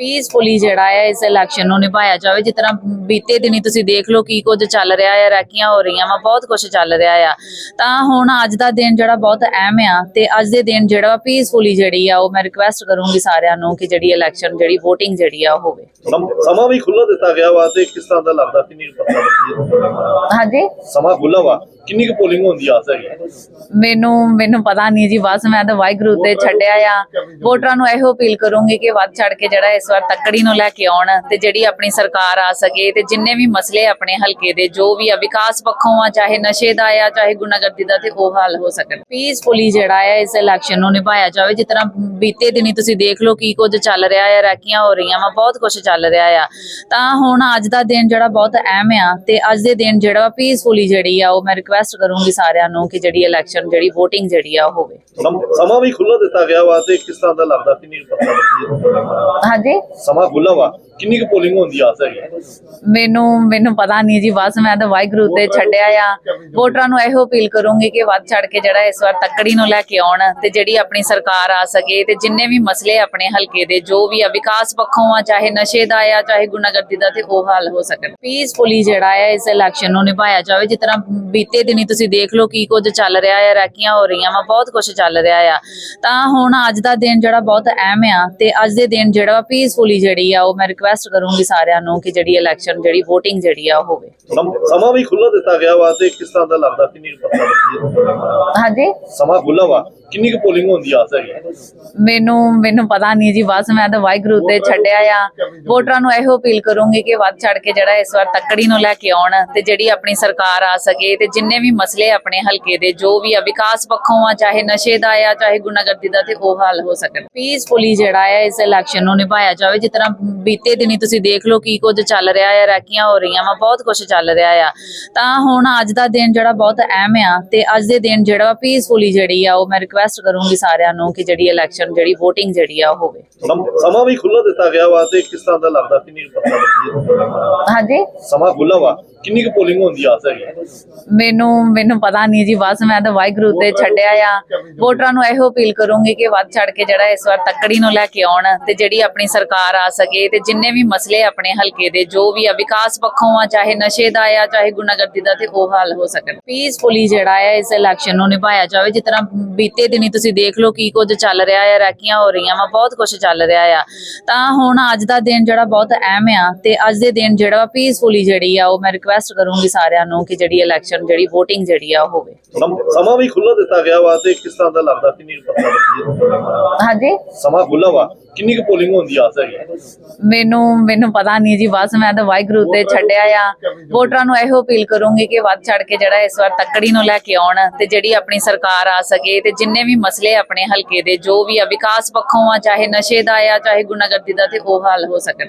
Peacefully ਜਿਹੜਾ ਹੈ ਇਸ ਇਲੈਕਸ਼ਨ ਨੂੰ ਨਿਭਾਇਆ ਜਾਵੇ। ਜਿਸ ਤਰ੍ਹਾਂ ਬੀਤੇ ਦਿਨੀ ਤੁਸੀਂ ਦੇਖ ਲਓ ਕੀ ਕੁਝ ਚੱਲ ਰਿਹਾ ਹੈ ਰੈਕੀਆਂ ਹੋ ਰਹੀਆਂ ਵਾ ਬਹੁਤ ਕੁਝ ਚੱਲ ਰਿਹਾ ਆ। ਤਾਂ ਹੁਣ ਅੱਜ ਦਾ ਦਿਨ ਜਿਹੜਾ ਬਹੁਤ ਅਹਿਮ ਆ ਤੇ ਅੱਜ ਦੇ ਦਿਨ ਜਿਹੜਾ ਪੀਸਫੁਲੀ ਜਿਹੜੀ ਆ ਉਹ ਮੈਂ ਰਿਕੁਐਸਟ ਕਰੂੰਗੀ ਸਾਰਿਆਂ ਨੂੰ ਕਿ ਜਿਹੜੀ ਇਲੈਕਸ਼ਨ ਜਿਹੜੀ VOTING ਜਿਹੜੀ ਆ ਉਹ ਹੋਵੇ। ਸਮ- ਵੀ ਖੁੱਲਾ ਦਿੱਤਾ ਗਿਆ ਵਾ ਤੇ ਕਿਸ ਤਰ੍ਹਾਂ ਦਾ ਲੱਗਦਾ? ਕਿੰਨੀ ਹੈ? ਹਾਂਜੀ? ਸਮਾਂ ਖੁੱਲਾ ਵਾ। ਕਿੰਨੀ ਕੁ ਪੋਲਿੰਗ ਹੋਣ ਦੀ ਆਸ ਹੈਗੀ? ਮੈਨੂੰ ਮੈਨੂੰ ਪਤਾ ਨਹੀਂ ਜੀ ਬਸ ਮੈਂ ਤਾਂ ਵਾਹਿਗੁਰੂ ਤੇ ਛੱਡਿਆ ਆ। ਵੋਟਰਾਂ ਨੂੰ ਇਹੋ ਅਪੀਲ ਕਰੂੰਗੀ ਕਿ ਵੱਧ ਚੜ ਕੇ ਜਿਹੜਾ ਇਸ ਵਾਰ ਤੱਕੜੀ ਨੂੰ ਲੈ ਕੇ ਆਉਣ ਤੇ ਜਿਹੜੀ ਆਪਣੀ ਸਰਕਾਰ ਆ ਸਕੇ ਤੇ ਜਿੰਨੇ ਵੀ ਮਸਲੇ ਆਪਣੇ ਹਲਕੇ ਦੇ ਜੋ ਵੀ ਆ ਵਿਕਾਸ ਪੱਖੋਂ ਆ ਚਾਹੇ ਨਸ਼ੇ ਦਾ ਆ ਚਾਹੇ ਗੁੰਡਾਗਰਦੀ ਦਾ ਤੇ ਉਹ ਹੱਲ ਹੋ ਸਕਣ। ਪੀਸਫੁਲੀ ਜਿਹੜਾ ਹੈ ਇਸ ਇਲੈਕਸ਼ਨ ਨੂੰ ਨਿਭਾਇਆ ਜਾਵੇ ਜਿਸ ਤਰ੍ਹਾਂ ਬੀਤੇ ਦਿਨੀ ਤੁਸੀਂ ਦੇਖ ਲਓ ਕੀ ਕੁਝ ਚੱਲ ਰਿਹਾ ਹੈ ਰੈਕੀਆਂ ਹੋ ਰਹੀਆਂ ਵਾ ਬਹੁਤ ਕੁਝ ਚੱਲ ਰਿਹਾ ਆ। ਤਾਂ ਹੁਣ ਅੱਜ ਦਾ ਦਿਨ ਜਿਹੜਾ ਬਹੁਤ ਅਹਿਮ ਆ ਤੇ ਅੱਜ ਦੇ ਦਿਨ ਜਿਹੜਾ ਪੀਸਫੁਲੀ ਜਿਹੜੀ ਆ ਉਹ ਮੈਂ ਰਿਕੁਐਸਟ ਕਰੂੰਗੀ ਸਾਰਿਆਂ ਨੂੰ ਕਿ ਜਿਹੜੀ ਇਲੈਕਸ਼ਨ ਜਿਹੜੀ VOTING ਜਿਹੜੀ ਆ ਉਹ ਹੋਵੇ। ਸਮ- ਵੀ ਖੁੱਲਾ ਦਿੱਤਾ ਗਿਆ ਵਾ ਤੇ ਕਿਸ ਤਰ੍ਹਾਂ ਦਾ ਲੱਗਦਾ ਕਿੰਨੀ ਕੁ ਪਤਾ? ਹਾਂਜੀ? ਸਮਾਂ ਖੁੱਲਾ ਵਾ। ਕਿੰਨੀ ਕੁ ਪੋਲਿੰਗ ਹੋਣ ਦੀ ਆਸ ਹੈਗੀ? ਮੈਨੂੰ ਮੈਨੂੰ ਪਤਾ ਨਹੀਂ ਜੀ ਬਸ ਮੈਂ ਤਾਂ ਵਾਹਿਗੁਰੂ ਤੇ ਛੱਡਿਆ ਆ। ਵੋਟਰਾਂ ਨੂੰ ਇਹੋ ਅਪੀਲ ਕਰੂੰਗੀ ਕਿ ਵੱਧ ਚੜ ਕੇ ਜਿਹੜਾ ਇਸ ਵਾਰ ਤੱਕੜੀ ਨੂੰ ਲੈ ਕੇ ਆਉਣ ਤੇ ਜਿਹੜੀ ਆਪਣੀ ਸਰਕਾਰ ਆ ਸਕੇ ਤੇ ਜਿੰਨੇ ਵੀ ਮਸਲੇ ਆਪਣੇ ਹਲਕੇ ਦੇ ਜੋ ਵੀ ਆ ਵਿਕਾਸ ਪੱਖੋਂ ਆ ਚਾਹੇ ਨਸ਼ੇ ਦਾ ਆ ਚਾਹੇ ਗੁੰਡਾਗਰਦੀ ਦਾ ਤੇ ਉਹ ਹੱਲ ਹੋ ਸਕਣ। ਪੀਸਫੁਲੀ ਜਿਹੜਾ ਹੈ ਇਸ ਇਲੈਕਸ਼ਨ ਨੂੰ ਨਿਭਾਇਆ ਜਾਵੇ। ਜਿਸ ਤਰ੍ਹਾਂ ਬੀਤੇ ਦਿਨੀ ਤੁਸੀਂ ਦੇਖ ਲਓ ਕੀ ਕੁਝ ਚੱਲ ਰਿਹਾ ਹੈ ਰੈਕੀਆਂ ਹੋ ਰਹੀਆਂ ਵਾ ਬਹੁਤ ਕੁਝ ਚੱਲ ਰਿਹਾ ਆ। ਤਾਂ ਹੁਣ ਅੱਜ ਦਾ ਦਿਨ ਜਿਹੜਾ ਬਹੁਤ ਅਹਿਮ ਆ ਤੇ ਅੱਜ ਦੇ ਦਿਨ ਜਿਹੜਾ ਪੀਸਫੁਲੀ ਜਿਹੜੀ ਆ ਉਹ ਮੈਂ ਰਿਕੁਐਸਟ ਕਰੂੰਗੀ ਸਾਰਿਆਂ ਨੂੰ ਕਿ ਜਿਹੜੀ ਇਲੈਕਸ਼ਨ ਜਿਹੜੀ VOTING ਜਿਹੜੀ ਆ ਉਹ ਹੋਵੇ। ਸਮ- ਵੀ ਖੁੱਲਾ ਦਿੱਤਾ ਗਿਆ ਵਾ ਤੇ ਕਿਸ ਤਰ੍ਹਾਂ ਦਾ ਲੱਗਦਾ ਕਿੰਨੀ ਪਤਾ? ਹਾਂਜੀ? ਸਮਾਂ ਖੁੱਲਾ ਵਾ। ਕਿੰਨੀ ਕੁ ਪੋਲਿੰਗ ਹੋਣ ਦੀ ਆਸ ਹੈਗੀ ਮੈਨੂੰ ਮੈਨੂੰ ਪਤਾ ਨਹੀਂ ਜੀ ਬਸ ਮੈਂ ਤਾਂ ਵਾਹਿਗੁਰੂ ਤੇ ਛੱਡਿਆ ਆ। ਵੋਟਰਾਂ ਨੂੰ ਇਹੋ ਅਪੀਲ ਕਰੂੰਗੀ ਕਿ ਵੱਧ ਚੜ ਕੇ ਜਿਹੜਾ ਇਸ ਵਾਰ ਤੱਕੜੀ ਨੂੰ ਲੈ ਕੇ ਆਉਣ ਤੇ ਜਿਹੜੀ ਆਪਣੀ ਸਰਕਾਰ ਆ ਸਕੇ ਤੇ ਜਿੰਨੇ ਵੀ ਮਸਲੇ ਆਪਣੇ ਹਲਕੇ ਦੇ ਜੋ ਵੀ ਆ ਵਿਕਾਸ ਪੱਖੋਂ ਆ ਚਾਹੇ ਨਸ਼ੇ ਦਾ ਆ ਚਾਹੇ ਗੁੰਡਾਗਰਦੀ ਦਾ ਤੇ ਉਹ ਹੱਲ ਹੋ ਸਕਣ। ਪੀਸਫੁਲੀ ਜਿਹੜਾ ਹੈ ਇਸ ਇਲੈਕਸ਼ਨ ਨੂੰ ਨਿਭਾਇਆ ਜਾਵੇ। ਜਿਸ ਤਰ੍ਹਾਂ ਬੀਤੇ ਦਿਨੀ ਤੁਸੀਂ ਦੇਖ ਲਓ ਕੀ ਕੁਝ ਚੱਲ ਰਿਹਾ ਹੈ ਰੈਕੀਆਂ ਹੋ ਰਹੀਆਂ ਵਾ ਬਹੁਤ ਕੁਝ ਚੱਲ ਰਿਹਾ ਆ। ਤਾਂ ਹੁਣ ਅੱਜ ਦਾ ਦਿਨ ਜਿਹੜਾ ਬਹੁਤ ਅਹਿਮ ਆ ਤੇ ਅੱਜ ਦੇ ਦਿਨ ਜਿਹੜਾ ਪੀਸਫੁਲੀ ਜਿਹੜੀ ਆ ਉਹ ਮੈਂ ਰਿਕੁਐਸਟ ਕਰੂੰਗੀ ਸਾਰਿਆਂ ਨੂੰ ਕਿ ਜਿਹੜੀ ਇਲੈਕਸ਼ਨ ਜਿਹੜੀ VOTING ਜਿਹੜੀ ਆ ਉਹ ਹੋਵੇ। ਸਮ- ਵੀ ਖੁੱਲਾ ਦਿੱਤਾ ਗਿਆ ਵਾ ਤੇ ਕਿਸ ਤਰ੍ਹਾਂ ਦਾ ਲੱਗਦਾ? ਕਿੰਨੀ ਪਤਾ ਲੱਗੀ ਹੈ? ਹਾਂਜੀ? ਸਮਾਂ ਖੁੱਲਾ ਵਾ। ਕਿੰਨੀ ਕੁ ਪੋਲਿੰਗ ਹੋਣ ਦੀ ਆਸ ਹੈਗੀ? ਮੈਨੂੰ ਮੈਨੂੰ ਪਤਾ ਨਹੀਂ ਜੀ ਬਸ ਮੈਂ ਤਾਂ ਵਾਹਿਗੁਰੂ ਤੇ ਛੱਡਿਆ ਆ। ਵੋਟਰਾਂ ਨੂੰ ਇਹੋ ਅਪੀਲ ਕਰੂੰਗੀ ਕਿ ਵੱਧ ਚੜ ਕੇ ਜਿਹੜਾ ਇਸ ਵਾਰ ਤੱਕੜੀ ਨੂੰ ਲੈ ਕੇ ਆਉਣ ਤੇ ਜਿਹੜੀ ਆਪਣੀ ਸਰਕਾਰ ਆ ਸਕੇ ਤੇ ਜਿੰਨੇ ਵੀ ਮਸਲੇ ਆਪਣੇ ਹਲਕੇ ਦੇ ਜੋ ਵੀ ਆ ਵਿਕਾਸ ਪੱਖੋਂ ਆ ਚਾਹੇ ਨਸ਼ੇ ਦਾ ਆ ਚਾਹੇ ਗੁੰਡਾਗਰਦੀ ਦਾ ਤੇ ਉਹ ਹੱਲ ਹੋ ਸਕਣ। ਪੀਸਫੁਲੀ ਜਿਹੜਾ ਹੈ ਇਸ ਇਲੈਕਸ਼ਨ ਨੂੰ ਨਿਭਾਇਆ ਜਾਵੇ ਜਿਸ ਤਰ੍ਹਾਂ ਬੀਤੇ ਦਿਨੀ ਤੁਸੀਂ ਦੇਖ ਲਓ ਕੀ ਕੁਝ ਚੱਲ ਰਿਹਾ ਹੈ ਰੈਕੀਆਂ ਹੋ ਰਹੀਆਂ ਵਾ ਬਹੁਤ ਕੁਝ ਚੱਲ ਰਿਹਾ ਆ। ਤਾਂ ਹੁਣ ਅੱਜ ਦਾ ਦਿਨ ਜਿਹੜਾ ਬਹੁਤ ਅਹਿਮ ਆ ਤੇ ਅੱਜ ਦੇ ਦਿਨ ਜਿਹੜਾ ਪੀਸਫੁਲੀ ਜਿਹੜੀ ਆ ਉਹ ਮੈਂ ਰਿਕੁਐਸਟ ਕਰੂੰਗੀ ਸਾਰਿਆਂ ਨੂੰ ਕਿ ਜਿਹੜੀ ਇਲੈਕਸ਼ਨ ਜਿਹੜੀ VOTING ਜਿਹੜੀ ਆ ਉਹ ਹੋਵੇ। ਸਮ- ਵੀ ਖੁੱਲਾ ਦਿੱਤਾ ਗਿਆ ਵਾ ਤੇ ਕਿਸ ਤਰ੍ਹਾਂ ਦਾ ਲੱਗਦਾ ਕਿੰਨੀ ਹੈ? ਹਾਂਜੀ? ਸਮਾਂ ਖੁੱਲਾ ਵਾ ਕਿੰਨੀ ਕੁ ਪੋਲਿੰਗ ਹੋਣ ਦੀ ਆਸ ਹੈਗੀ? ਮੈਨੂੰ ਮੈਨੂੰ ਪਤਾ ਨਹੀਂ ਜੀ ਬਸ ਮੈਂ ਤਾਂ ਵਾਹਿਗੁਰੂ ਤੇ ਛੱਡਿਆ ਆ। ਵੋਟਰਾਂ ਨੂੰ ਇਹੋ ਅਪੀਲ ਕਰੂੰਗੀ ਕਿ ਵੱਧ ਚੜ ਕੇ ਜਿਹੜਾ ਇਸ ਵਾਰ ਤੱਕੜੀ ਨੂੰ ਲੈ ਕੇ ਆਉਣ ਤੇ ਜਿਹੜੀ ਆਪਣੀ ਸਰਕਾਰ ਆ ਸਕੇ ਤੇ ਜਿੰਨੇ ਵੀ ਮਸਲੇ ਆਪਣੇ ਹਲਕੇ ਦੇ ਜੋ ਵੀ ਆ, ਵਿਕਾਸ ਪੱਖੋਂ ਆ, ਚਾਹੇ ਨਸ਼ੇ ਦਾ ਆ, ਚਾਹੇ ਗੁੰਡਾਗਰਦੀ ਦਾ, ਤੇ ਉਹ ਹੱਲ ਹੋ ਸਕਣ।